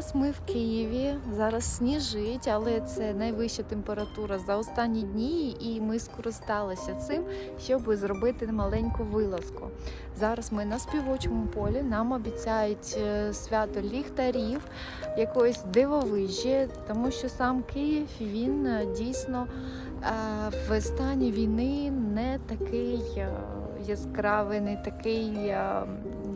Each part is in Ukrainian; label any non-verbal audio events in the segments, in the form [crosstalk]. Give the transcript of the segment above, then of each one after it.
Зараз ми в Києві, зараз сніжить, але це найвища температура за останні дні, і ми скористалися цим, щоб зробити маленьку вилазку. Зараз ми на співочому полі. Нам обіцяють е, свято ліхтарів, якоїсь дивовижі, тому що сам Київ він е, дійсно е, в стані війни не такий яскравий, не такий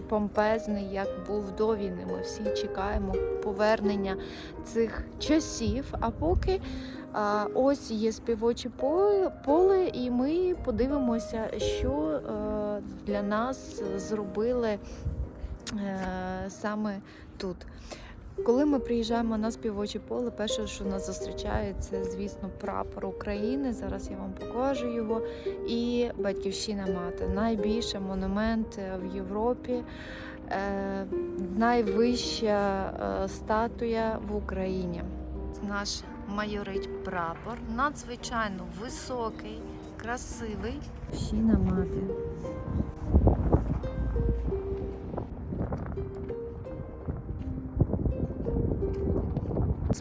помпезний, як був до війни. Ми всі чекаємо повернення цих часів. А поки а, ось є співоче поле, і ми подивимося, що а, для нас зробили а, саме тут. Коли ми приїжджаємо на співоче поле, перше, що нас зустрічає, це, звісно, прапор України. Зараз я вам покажу його. І батьківщина мати. Найбільший монумент е, в Європі, е, найвища е, статуя в Україні. Наш майорить прапор, надзвичайно високий, красивий. Батьківщина мати.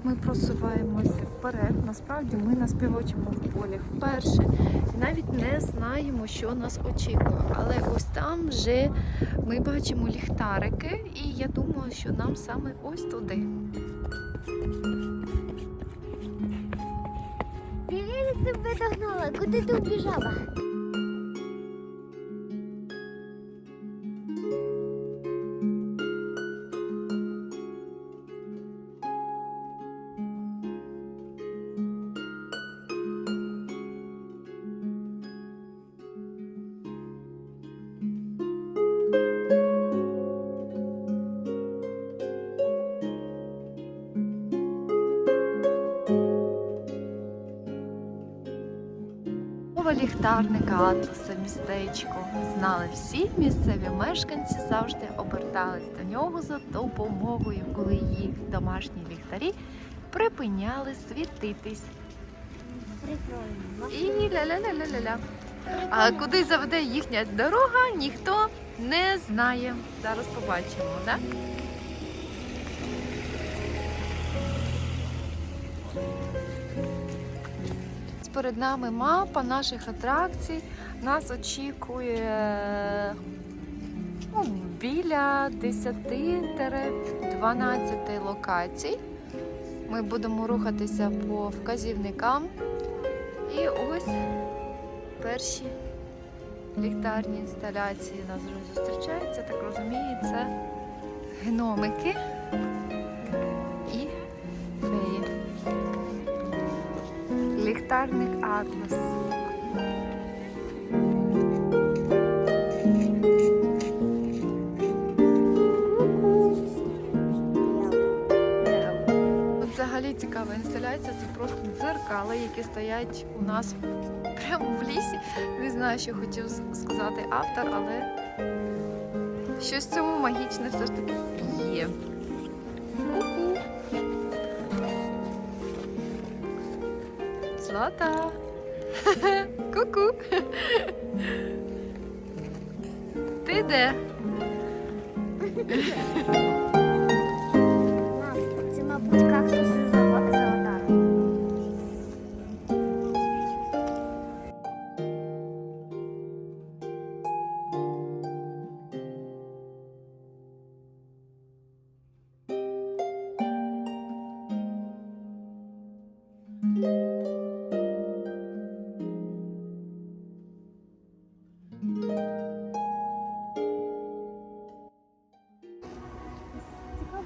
Ми просуваємося вперед. Насправді ми на співочому полі вперше. І навіть не знаємо, що нас очікує. Але ось там вже ми бачимо ліхтарики, і я думаю, що нам саме ось туди. Привет, тебе догнала. Куди ти убіжала? Мова ліхтарника Атласа містечко знали всі місцеві мешканці завжди обертались до нього за допомогою, коли їх домашні ліхтарі припиняли світитись. І ля-ля-ля-ля-ля-ля. А куди заведе їхня дорога, ніхто не знає. Зараз побачимо, так? Перед нами мапа наших атракцій. Нас очікує ну, біля 10-12 локацій. Ми будемо рухатися по вказівникам. І ось перші ліхтарні інсталяції нас вже зустрічаються. Так розумію, це гномики Ліхтарник Атлас. Взагалі цікава інсталяція, це просто дзеркала, які стоять у нас прямо в лісі. Не знаю, що хотів сказати автор, але щось в цьому магічне все ж таки є. Злата. [laughs] Ку-ку. Ти де?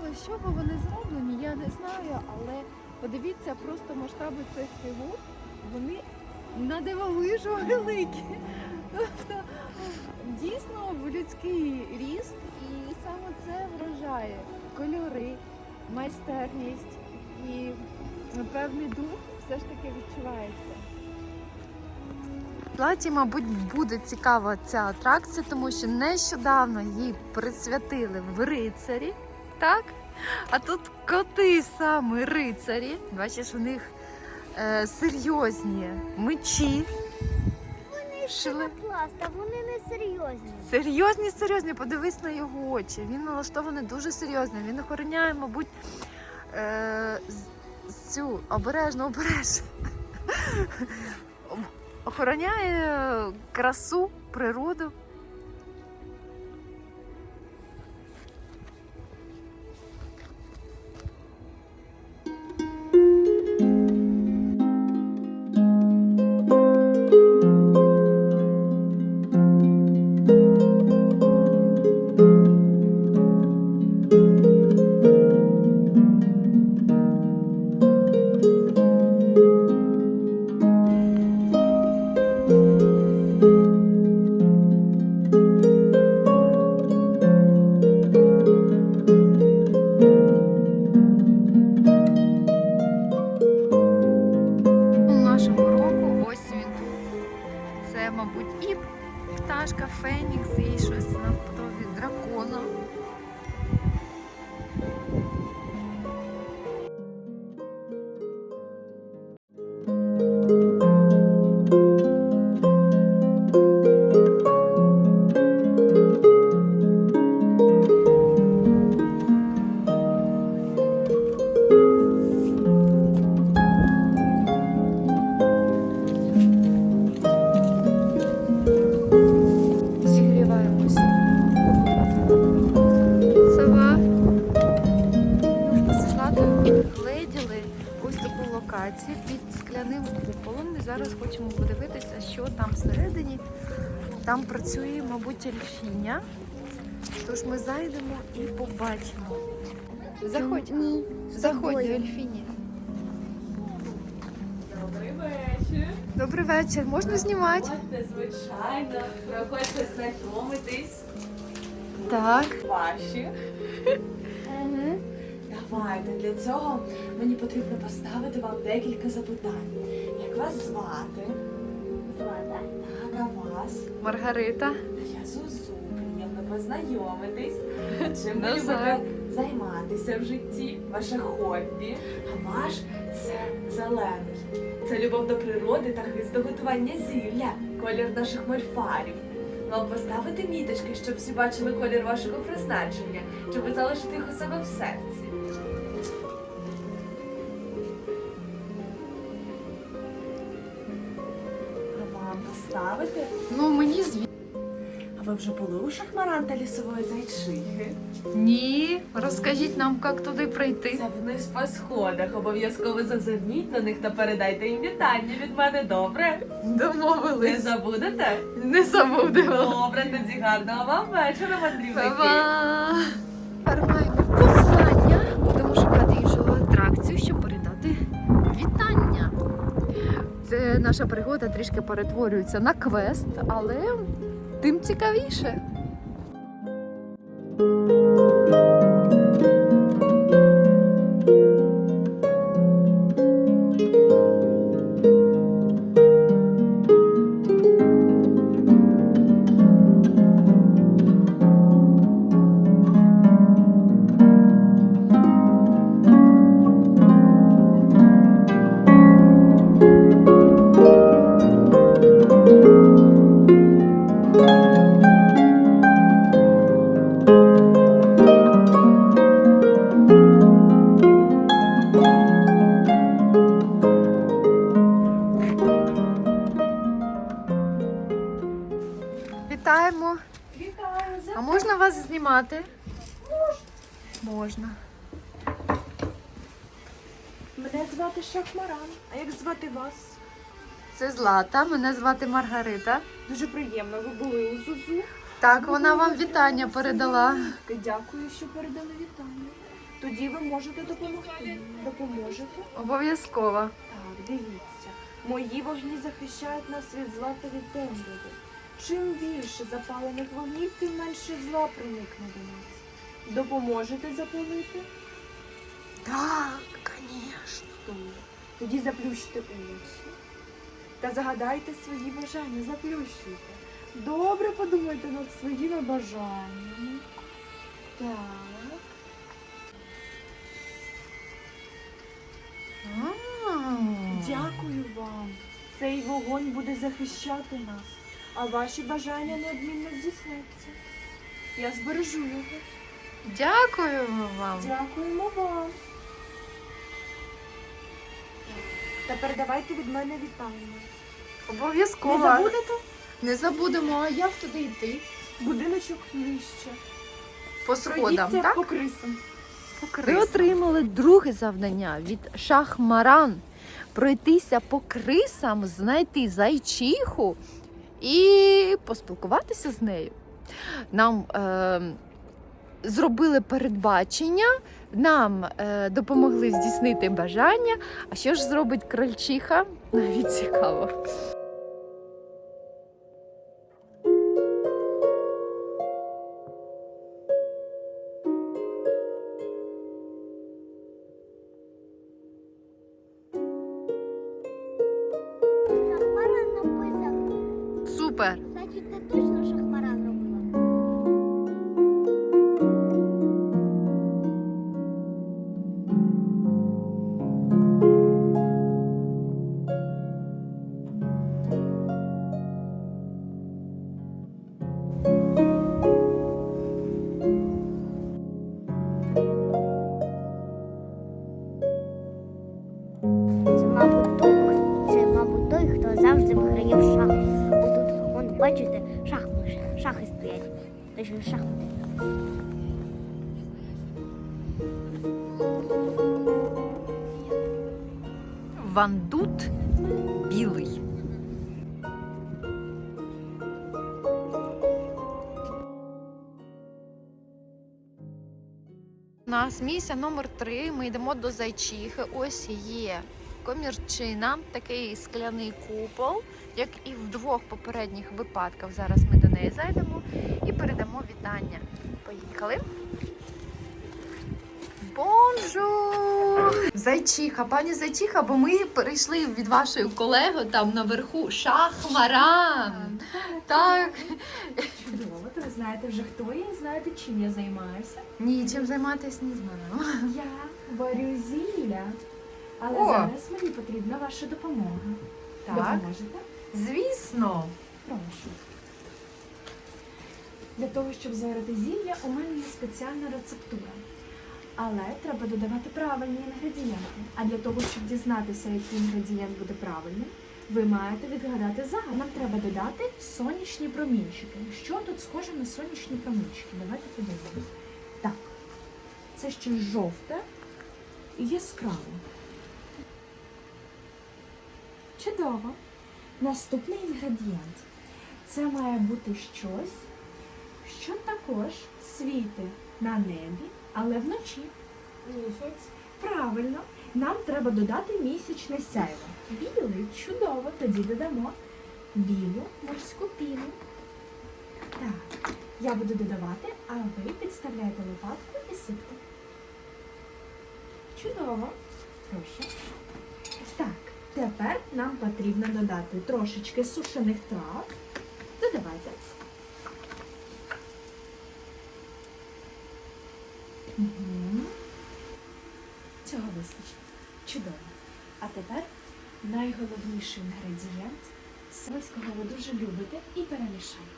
Цікаво, з чого вони зроблені, я не знаю, але подивіться просто масштаби цих фігур. Вони на дивовижу великі. Тобто дійсно в людський ріст, і саме це вражає. Кольори, майстерність і певний дух все ж таки відчувається. Платі, мабуть, буде цікава ця атракція, тому що нещодавно її присвятили в рицарі, так? А тут коти саме рицарі. Бачиш, у них е, серйозні мечі. Шили. Пласт, а вони не серйозні. Серйозні, серйозні, подивись на його очі. Він налаштований дуже серйозно. Він охороняє, мабуть, е, цю обережно, обережно. [laughs] Охороняє красу, природу. Мабуть, і пташка Фенікс, і щось наподобі дракона. Зараз хочемо подивитися, що там всередині. Там працює, мабуть, ельфіня. Тож ми зайдемо і побачимо. Заходь, Ні. заходь до тобою. ельфіні. Добрий вечір. Добрий вечір, можна знімати? Проходьте, звичайно. Проходьте знайомитись. Так. Ваші. Давайте для цього мені потрібно поставити вам декілька запитань. Як вас звати? Злата. Так, а вас? Маргарита. Я Зузу. Приємно познайомитись. Чим ви любите займатися в житті? Ваше хобі. А ваш це зелений. Це любов до природи та хист до готування зілля, колір наших мольфарів. Вам поставити міточки, щоб всі бачили колір вашого призначення, чи ви залишите їх у себе в серці. А? Ну, мені звісно. А ви вже були у шахмаранта лісової зайчихи? Ні. Розкажіть нам, як туди прийти. Це вниз по сходах. Обов'язково зазирніть на них та передайте їм вітання від мене, добре? Не забудете? Не забудемо. Добре, тоді гарного вам вечора, мандрівники. Па-па! Наша пригода трішки перетворюється на квест, але тим цікавіше. Як звати вас? Це Злата, мене звати Маргарита. Дуже приємно, ви були у Зузу. Так, вона вам вітання передала. Дякую, що передали вітання. Тоді ви можете допомогти. Допоможете? Обов'язково. Так, дивіться. Мої вогні захищають нас від зла та від темряви. Чим більше запалених вогнів, тим менше зла проникне до нас. Допоможете запалити? Так, звісно. Тоді заплющте очі та загадайте свої бажання. Заплющуйте. Добре подумайте над своїми бажаннями. Так. Дякую вам. Цей вогонь буде захищати нас, а ваші бажання неодмінно здійсняться. Я збережу його. Дякуємо вам. Дякуємо вам. Тепер давайте від мене вітання. Обов'язково. Не забудете? Не забудемо, а як туди йти? Будиночок нижче. По сходам, Пройдіться так? по крисам. Ви отримали друге завдання від шахмаран пройтися по крисам, знайти зайчиху і поспілкуватися з нею. Нам е, зробили передбачення, нам е, допомогли здійснити бажання. А що ж зробить крольчиха? Навіть цікаво. Супер! Точно. Вандут білий. У нас місія номер три. Ми йдемо до зайчихи. Ось є комірчина, такий скляний купол, як і в двох попередніх випадках. Зараз ми неї зайдемо і передамо вітання. Поїхали. Бонжур! Зайчиха, пані Зайчиха, бо ми перейшли від вашої колеги там наверху Шахмаран. Так. Чудово, то ви знаєте вже хто я і знаєте, чим я займаюся. Ні, чим займатися не знаю. Я варю зілля. Але О! зараз мені потрібна ваша допомога. Так, Допоможете? звісно. Прошу. Для того, щоб зварити зілля, у мене є спеціальна рецептура. Але треба додавати правильні інгредієнти. А для того, щоб дізнатися, який інгредієнт буде правильним, ви маєте відгадати загад. Нам треба додати сонячні промінчики. Що тут схоже на сонячні промінчики? Давайте подивимось. Так, це щось жовте і яскраве. Чудово. Наступний інгредієнт. Це має бути щось, що також світить на небі, але вночі. Місяць. Правильно. Нам треба додати місячне сяйво. Білий, чудово. Тоді додамо білу морську піну. Так, я буду додавати, а ви підставляєте лопатку і сипте. Чудово. Прошу. Так, тепер нам потрібно додати трошечки сушених трав. Додавайте. Угу. Цього вистачить. Чудово. А тепер найголовніший інгредієнт, ось ви дуже любите, і перемішайте.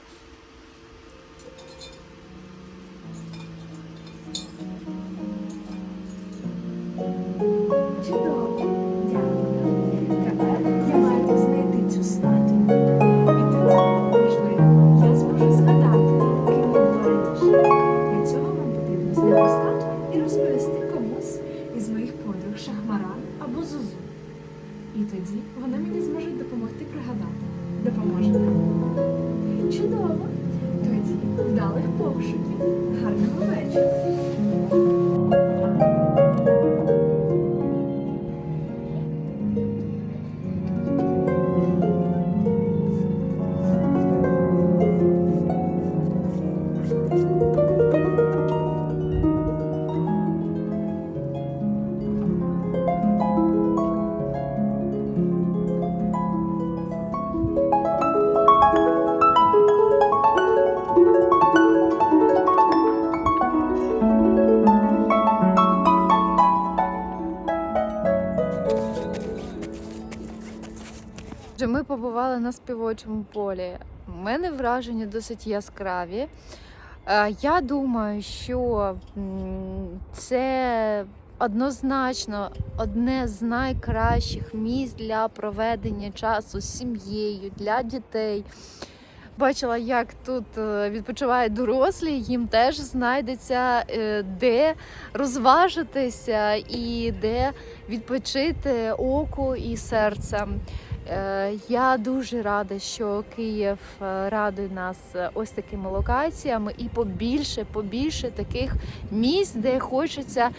І тоді вони мені зможуть допомогти пригадати. Допоможете? Чудово! Тоді вдалих пошуків. Гарного вечора. Отже, на співочому полі. У мене враження досить яскраві. Е, Я думаю, що це однозначно одне з найкращих місць для проведення часу з сім'єю, для дітей. Бачила, як тут е, відпочивають дорослі, їм теж знайдеться е, де розважитися і де відпочити оку і серцем. Е, Я дуже рада, що Київ е, радує нас е, ось такими локаціями і побільше, побільше таких місць, де хочеться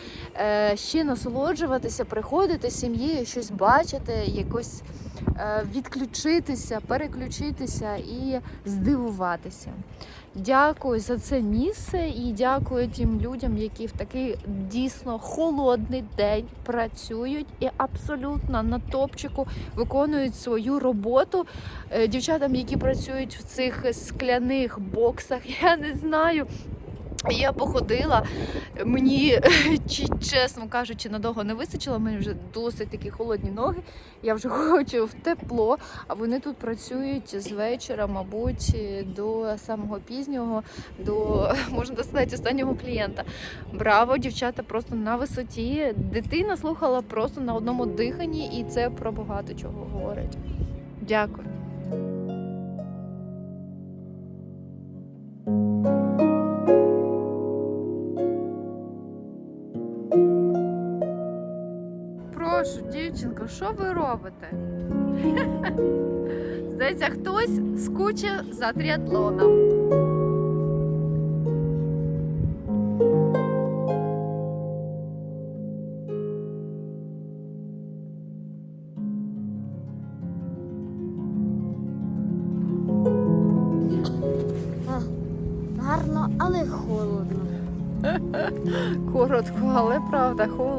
ще насолоджуватися, приходити з сім'єю, щось бачити, якось відключитися, переключитися і здивуватися. Дякую за це місце і дякую тим людям, які в такий дійсно холодний день працюють і абсолютно на топчику виконують свою роботу. Е, Дівчатам, які працюють в цих скляних боксах, [laughs] я не знаю. Я походила, мені [laughs] чесно кажучи, надовго не вистачило. Мені вже досить такі холодні ноги. Я вже [laughs] хочу в тепло. А вони тут працюють з вечора, мабуть, до самого пізнього, до [laughs] можна сказати, останнього клієнта. Браво, дівчата, просто на висоті. Дитина слухала просто на одному диханні, і це про багато чого говорить. Дякую. Що ви робите? [laughs] Здається, хтось скучив за тріатлоном. Гарно, але холодно. [laughs] Коротко, але правда, холодно.